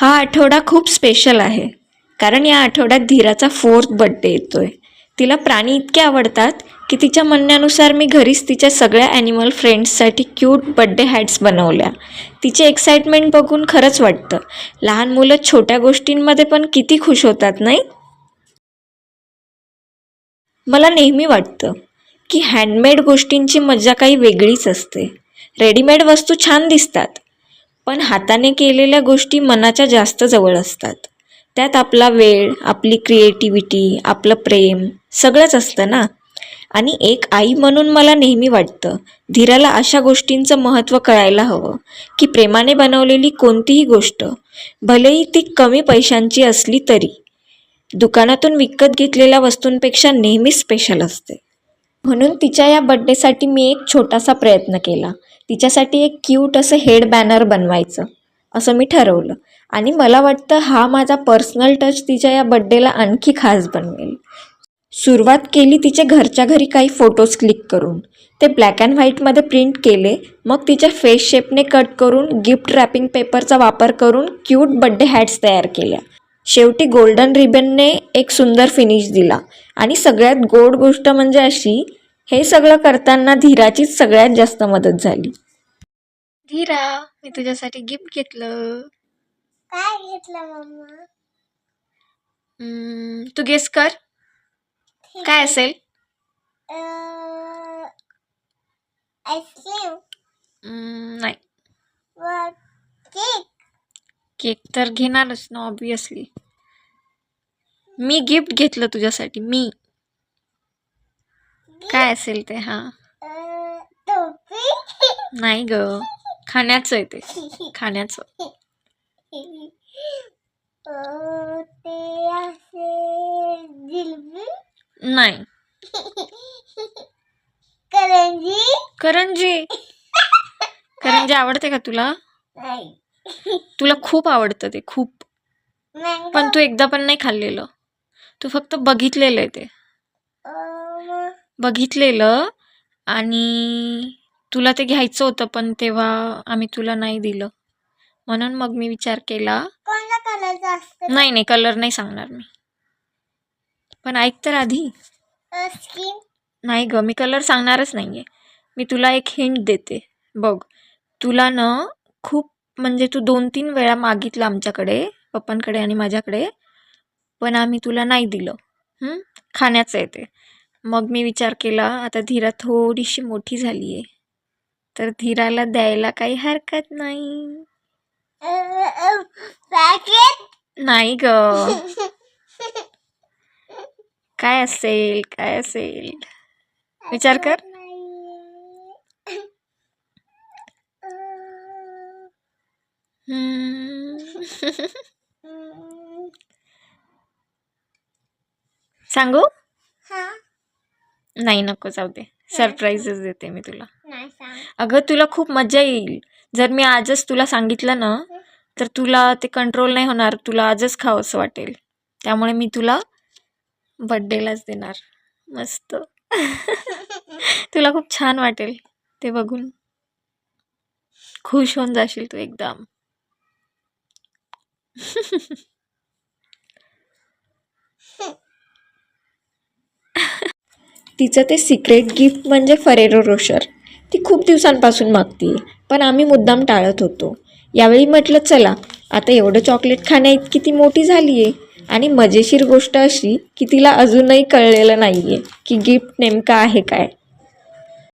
हा आठवडा खूप स्पेशल आहे. कारण या आठवड्यात धीराचा फोर्थ बड्डे येतोय. तिला प्राणी इतके आवडतात की तिच्या म्हणण्यानुसार मी घरीच तिच्या सगळ्या ॲनिमल फ्रेंड्ससाठी क्यूट बड्डे हॅट्स बनवल्या. तिची एक्साइटमेंट बघून खरंच वाटतं. लहान मुलं छोट्या गोष्टींमध्ये पण किती खुश होतात नाही? मला नेहमी वाटतं की हँडमेड गोष्टींची मजा काही वेगळीच असते. रेडीमेड वस्तू छान दिसतात पण हाताने केलेल्या गोष्टी मनाच्या जास्त जवळ असतात. त्यात आपला वेळ आपली क्रिएटिव्हिटी आपलं प्रेम सगळंच असतं ना? आणि एक आई म्हणून मला नेहमी वाटतं धीराला अशा गोष्टींचं महत्त्व कळायला हवं की प्रेमाने बनवलेली कोणतीही गोष्ट भलेही ती कमी पैशांची असली तरी. दुकानातून विकत घेतलेल्या वस्तूंपेक्षा नेहमीच स्पेशल असते. म्हणून तिच्या या बड्डेसाठी मी एक छोटासा प्रयत्न केला. तिच्यासाठी एक क्यूट असं हेड बॅनर बनवायचं असं मी ठरवलं. आणि मला वाटतं हा माझा पर्सनल टच तिच्या या बड्डेला आणखी खास बनवेल. सुरुवात केली तिच्या घरच्या घरी काही फोटोज क्लिक करून. ते ब्लॅक अँड व्हाईटमध्ये प्रिंट केले मग तिच्या फेस शेपने कट करून गिफ्ट रॅपिंग पेपरचा वापर करून क्यूट बड्डे हॅट्स तयार केल्या. शेवटी गोल्डन रिबनने एक सुंदर फिनिश दिला. आणि सगळ्यात गोड गोष्ट म्हणजे अशी हे सगळं करताना धीराचीच सगळ्यात जास्त मदत झाली. धीरा मी तुझ्यासाठी गिफ्ट घेतलं. काय घेतलं मम्मा? हम्म, तू गेस कर. काय असेल? आईस्क्रीम हम्म, नाही. व केक केक तर घेणारच ना ऑब्विसली मी गिफ्ट घेतलं तुझ्यासाठी मी. काय असेल ते हा. नाही ग. खाण्याचं आहे ते. खाण्याचं. नाही. करंजी? करंजी करंजी आवडते का तुला? तुला खूप आवडतं ते खूप. पण तू एकदा पण नाही खाल्लेलं. तू फक्त बघितलेलं आहे ते. बघितलेलं आणि तुला ते घ्यायचं होतं पण तेव्हा आम्ही तुला नाही दिलं. म्हणून मग मी विचार केला. कोणत्या कलरचं असतं नाही नाही कलर नाही सांगणार मी. पण ऐक तर आधी. स्किन नाही ग मी कलर सांगणारच नाही आहे मी तुला एक हिंट देते. बघ तुला ना खूप म्हणजे तू दोन तीन वेळा मागितलं आमच्याकडे पप्पांकडे आणि माझ्याकडे पण आम्ही तुला नाही दिलं. हं? खाण्याचं आहे ते. मग मी विचार केला आता धीरा थोडीशी मोठी झाली आहे तर धीराला द्यायला काही हरकत नाही. नाही ग. काय असेल काय असेल? विचार कर. सांगू? नाही नको जाऊ दे. सरप्राईजच देते मी तुला. नाही सांग. अगं तुला खूप मजा येईल. जर मी आजच तुला सांगितलं ना तर तुला ते कंट्रोल नाही होणार. तुला आजच खावंसं वाटेल. त्यामुळे मी तुला बड्डेलाच देणार. मस्त. तुला खूप छान वाटेल ते बघून. खुश होऊन जाशील तू एकदम. तिचं ते सिक्रेट गिफ्ट म्हणजे फरेरो रोशर ती खूप दिवसांपासून मागती पण आम्ही मुद्दाम टाळत होतो. यावेळी म्हटलं चला आता एवढं चॉकलेट खाण्या इतकी ती मोठी झाली आहे आणि मजेशीर गोष्ट अशी की तिला अजूनही कळलेलं नाही आहे की गिफ्ट नेमकं आहे काय.